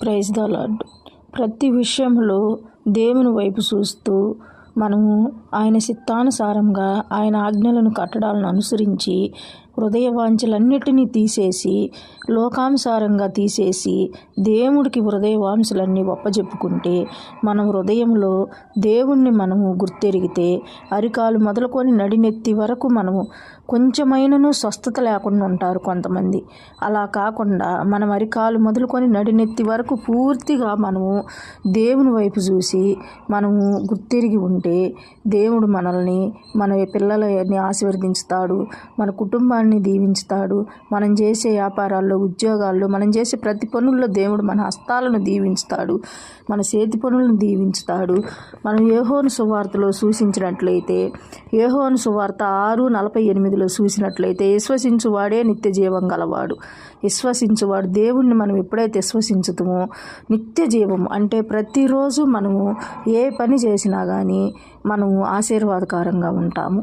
Praise the lord ప్రతి విషయంలో దేవుని వైపు చూస్తూ మనము ఆయన చిత్తానుసారంగా ఆయన ఆజ్ఞలను కట్టడాలను అనుసరించి హృదయ వాంఛలన్నిటినీ తీసేసి లోకానుసారంగా తీసేసి దేవుడికి హృదయ వాంఛలన్నీ ఒప్పజెప్పుకుంటే మన హృదయంలో దేవుణ్ణి మనము గుర్తెరిగితే అరికాలు మొదలుకొని నడినెత్తి వరకు మనము కొంచెమైనను స్వస్థత లేకుండా ఉంటారు కొంతమంది. అలా కాకుండా మనం అరికాలు మొదలుకొని నడినెత్తి వరకు పూర్తిగా మనము దేవుని వైపు చూసి మనము గుర్తెరిగి ఉంటే దేవుడు మనల్ని మన పిల్లలని ఆశీర్వదించుతాడు మన కుటుంబాన్ని దీవించుతాడు. మనం చేసే వ్యాపారాల్లో ఉద్యోగాల్లో మనం చేసే ప్రతి పనుల్లో దేవుడు మన హస్తాలను దీవించుతాడు. మన చేతి పనులను దీవించుతాడు. మనం ఏహోను సువార్తలో సూచించినట్లయితే ఏహోను సువార్త ఆరు నలభై ఎనిమిదిలో చూసినట్లయితే విశ్వసించువాడే నిత్య జీవం గలవాడు. విశ్వసించువాడు దేవుణ్ణి మనం ఎప్పుడైతే విశ్వసించుతామో నిత్య జీవం అంటే ప్రతిరోజు మనము ఏ పని చేసినా కానీ మనము ఆశీర్వాదకరంగా ఉంటాము.